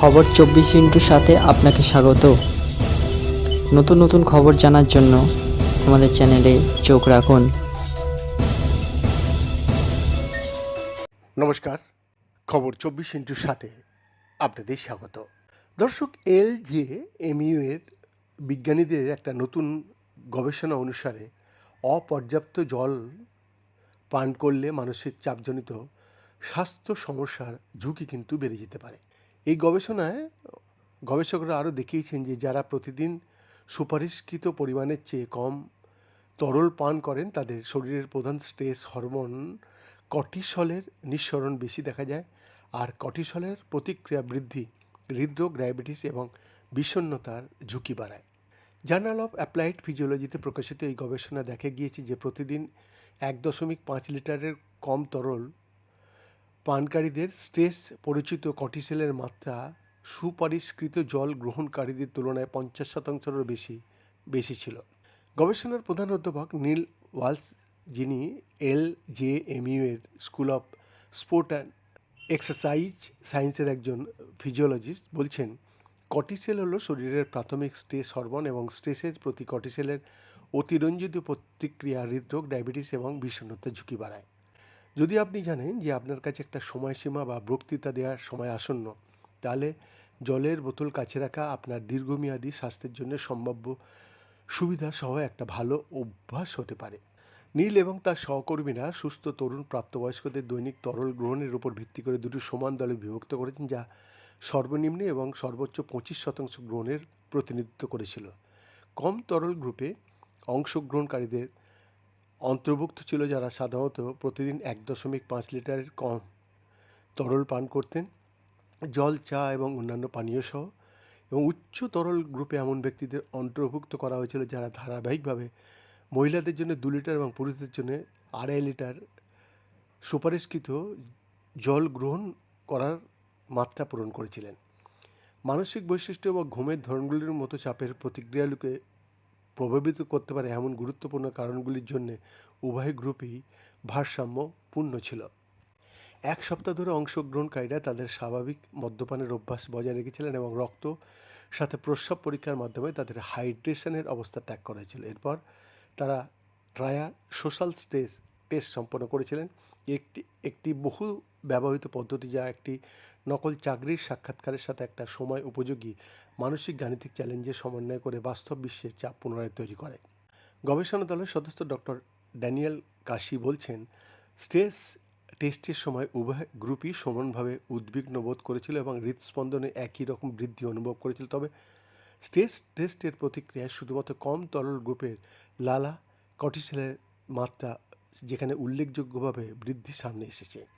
খবর চব্বিশ ইন্টুর সাথে আপনাকে স্বাগত। নতুন নতুন খবর জানার জন্য আমাদের চ্যানেলে চোখ রাখুন। নমস্কার, খবর চব্বিশ ইন্টুর সাথে আপনাদের স্বাগত। দর্শক এল যে এমইউ এর বিজ্ঞানীদের একটা নতুন গবেষণা অনুসারে অপর্যাপ্ত জল পান করলে মানসিক চাপজনিত স্বাস্থ্য সমস্যার ঝুঁকি কিন্তু বেড়ে যেতে পারে। এই গবেষণায় গবেষকরা আরও দেখিয়েছেন যে যারা প্রতিদিন সুপারিশকৃত পরিমাণের চেয়ে কম তরল পান করেন, তাদের শরীরের প্রধান স্ট্রেস হরমোন কর্টিসলের নিঃসরণ বেশি দেখা যায় আর কর্টিসলের প্রতিক্রিয়া বৃদ্ধি, হৃদরোগ, ডায়াবেটিস এবং বিষণ্ণতার ঝুঁকি বাড়ায়। জার্নাল অফ অ্যাপ্লাইড ফিজিওলজিতে প্রকাশিত এই গবেষণা দেখা গিয়েছে যে প্রতিদিন এক দশমিক পাঁচ লিটারের কম তরল পানকারীদের স্ট্রেস পরিচিত কর্টিসলের মাত্রা সুপারিশকৃত জল গ্রহণকারীদের তুলনায় পঞ্চাশ শতাংশেরও বেশি বেশি ছিল। গবেষণার প্রধান অধ্যাপক নীল ওয়ালস যিনি এল জে এমইউ এর school of sport and exercise সায়েন্সের একজন ফিজিওলজিস্ট বলছেন কটিসেল হলো শরীরের প্রাথমিক স্ট্রেস হরমোন এবং স্ট্রেসের প্রতি কটিসেলের অতিরঞ্জিত প্রতিক্রিয়া হৃদরোগ, ডায়াবেটিস এবং বিষণ্ণতার ঝুঁকি বাড়ায়। যদি আপনি জানেন যে আপনার কাছে একটা সময়সীমা বা বক্তৃতা দেওয়ার সময় আসন্ন, তাহলে জলের বোতল কাছে রাখা আপনার দীর্ঘমেয়াদী স্বাস্থ্যের জন্য সম্ভাব্য সুবিধা সহ একটা ভালো অভ্যাস হতে পারে। নীল এবং তার সহকর্মীরা সুস্থ তরুণ প্রাপ্তবয়স্কদের দৈনিক তরল গ্রহণের উপর ভিত্তি করে দুটি সমান দলে বিভক্ত করেছেন, যা সর্বনিম্ন এবং সর্বোচ্চ পঁচিশ শতাংশ গ্রহণের প্রতিনিধিত্ব করেছিল। কম তরল গ্রুপে অংশগ্রহণকারীদের অন্তর্ভুক্ত ছিল যারা সাধারণত প্রতিদিন এক দশমিক পাঁচ লিটারের কম তরল পান করতেন। জল, চা এবং অন্যান্য পানীয় সহ এবং উচ্চ তরল গ্রুপে এমন ব্যক্তিদের অন্তর্ভুক্ত করা হয়েছিল যারা ধারাবাহিকভাবে মহিলাদের জন্য দু লিটার এবং পুরুষদের জন্য আড়াই লিটার সুপারিশকৃত জল গ্রহণ করার মাত্রা পূরণ করেছিলেন। মানসিক বৈশিষ্ট্য এবং ঘুমের ধরনগুলির মতো চাপের প্রতিক্রিয়াগুলোকে প্রভাবিত করতে পারে এমন গুরুত্বপূর্ণ কারণগুলির জন্য উভয় গ্রুপই ভারসাম্যপূর্ণ ছিল। এক সপ্তাহ ধরে অংশগ্রহণকারীরা তাদের স্বাভাবিক মদ্যপানের অভ্যাস বজায় রেখেছিলেন এবং রক্ত সাথে প্রস্রাব পরীক্ষার মাধ্যমে তাদের হাইড্রেশনের অবস্থা ত্যাগ করা হয়েছিল। এরপর তারা ট্রায়াল সোশ্যাল স্টেজ টেস্ট সম্পন্ন করেছিলেন। একটি একটি বহু ব্যবহৃত পদ্ধতি যা একটি নকল চাকরির সাক্ষাৎকারের সাথে একটা সময় উপযোগী মানসিক গাণিতিক চ্যালেঞ্জের সমন্বয় করে বাস্তব বিশ্বের চাপ পুনরায় তৈরি করে। গবেষণা দলের সদস্য ডক্টর ড্যানিয়েল কাশি বলছেন, স্ট্রেস টেস্টের সময় উভয় গ্রুপই সমানভাবে উদ্বিগ্ন বোধ করেছিল এবং হৃদস্পন্দনে একই রকম বৃদ্ধি অনুভব করেছিল। তবে স্ট্রেস টেস্টের প্রতিক্রিয়ায় শুধুমাত্র কম তরল গ্রুপের লালা কর্টিসেলের মাত্রা, যেখানে উল্লেখযোগ্যভাবে বৃদ্ধি সামনে এসেছে।